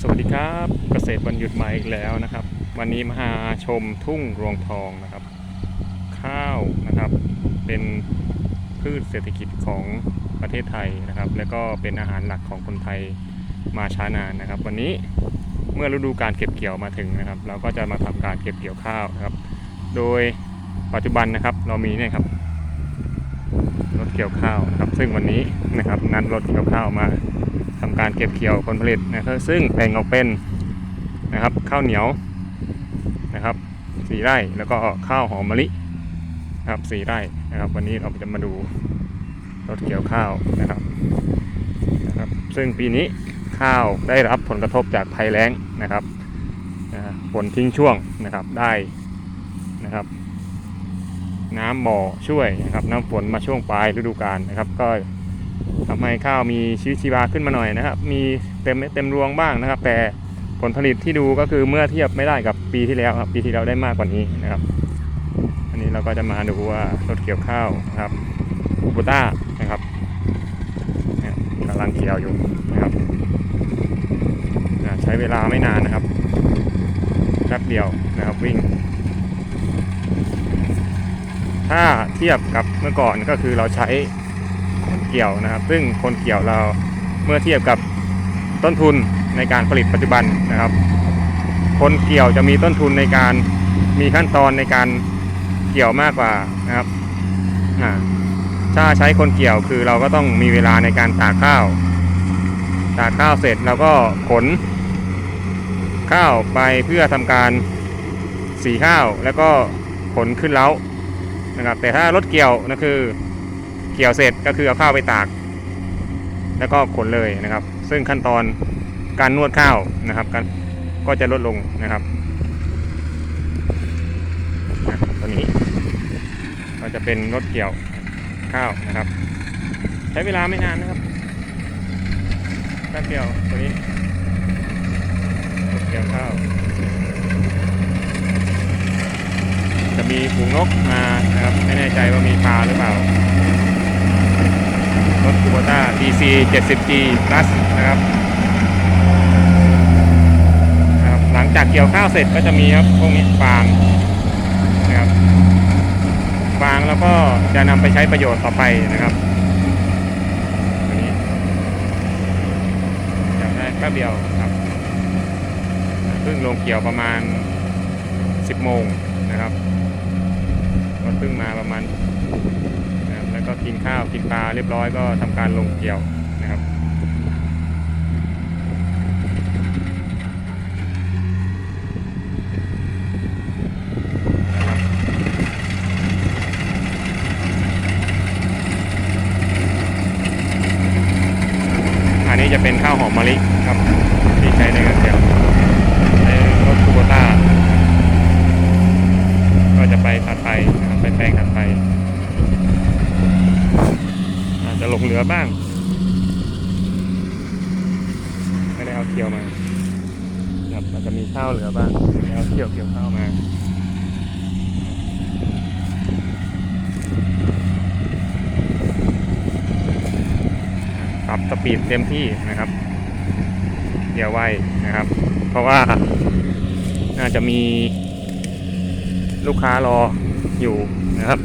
สวัสดีครับเกษตรวันหยุดม่อีกแล้วนะครับ วันนี้มาชมทุ่งรวงทองนะครับ ข้าวนะครับเป็นพืชเศรษฐกิจของประเทศไทยนะครับ แล้วก็เป็นอาหารหลักของคนไทยมาช้านานนะครับ วันนี้เมื่อฤดูการเก็บเกี่ยวมาถึงนะครับ เราก็จะมาทำการเก็บเกี่ยวข้าวนะครับ โดยปัจจุบันนะครับเรามีเนี่ยครับรถเกี่ยวข้าวนะครับ ซึ่งวันนี้นะครับนัดรถเกี่ยวข้าวมา การเก็บเกี่ยวผลผลิตนะครับซึ่งแบ่งออกเป็นนะครับข้าวเหนียวนะครับสี่ไร่แล้วก็ข้าวหอมมะลินะครับสี่ไร่นะครับ วันนี้เราจะมาดูรถเกี่ยวข้าวนะครับนะครับ ซึ่งปีนี้ข้าวได้รับผลกระทบจากภัยแล้งนะครับนะฮะฝนทิ้งช่วงนะครับได้นะครับ น้ำบ่อช่วยนะครับน้ำฝนมาช่วงปลายฤดูกาลนะครับก็ ทำให้ข้าวมีชีวิตชีวาขึ้นมาหน่อยนะครับ มีเต็มเต็มรวงบ้างนะครับ แต่ผลผลิตที่ดูก็คือเมื่อเทียบไม่ได้กับปีที่แล้วครับปีที่แล้วได้มากกว่านี้นะครับ อันนี้เราก็จะมาดูว่ารถเกี่ยวข้าวนะครับคูบูต้านะครับกำลังเกี่ยวอยู่นะครับใช้เวลาไม่นานนะครับแป๊บเดียวนะครับวิ่ง ถ้าเทียบกับเมื่อก่อนก็คือเราใช้ เกี่ยวนะครับ ซึ่งคนเกี่ยวเราเมื่อเทียบกับต้นทุนในการผลิตปัจจุบันนะครับ คนเกี่ยวจะมีต้นทุนในการมีขั้นตอนในการเกี่ยวมากกว่านะครับถ้าใช้คนเกี่ยวคือเราก็ต้องมีเวลาในการตากข้าว ตากข้าวเสร็จเราก็ขน ข้าวไปเพื่อทำการสีข้าวแล้วก็ขนขึ้นเล้านะครับ แต่ถ้ารถเกี่ยวนะคือ เกี่ยวเสร็จก็คือเอาข้าวไปตาก แล้วก็ขนเลยนะครับ ซึ่งขั้นตอนการนวดข้าวนะครับก,ก็จะลดลงนะครับตัวนี้ ก็จะเป็นรถเกี่ยวข้าวนะครับ ใช้เวลาไม่นานนะครับแป๊บเดียวตัวนี้รถเกี่ยวข้าว จะมีฝูงนกมานะครับไม่แน่ใจว่ามีปลาหรือเปล่า โบต้า DC 70G Plus นะครับนะครับหลังจากเกี่ยวข้าวเสร็จก็จะมีครับพวกนี้ฟางนะครับฟางแล้วก็จะนำไปใช้ประโยชน์ต่อไปนะครับตัวนี้อยากได้แป๊บเดียวครับเพิ่งลงเกี่ยวประมาณ 10 โมงนะครับก็เพิ่งมาประมาณ ก็กินข้าวกินปลาเรียบร้อยก็ทำการลงเกี่ยวนะครับนะครับ อันนี้จะเป็นข้าวหอมมะลิครับที่ใช้ในการเกี่ยวในรถคูโบต้า ก็จะไปถัดไปนะครับไปแปลงถัดไป อาจจะหลงเหลือบ้าง ไม่ได้เอาเกี่ยวมาครับอาจจะมีข้าวเหลือบ้างไม่ได้เอาเกี่ยวเกี่ยวข้าวมาปรับสปีดเต็มที่นะครับเกี่ยวไว้นะครับ เพราะว่าน่าจะมีลูกค้ารออยู่นะครับ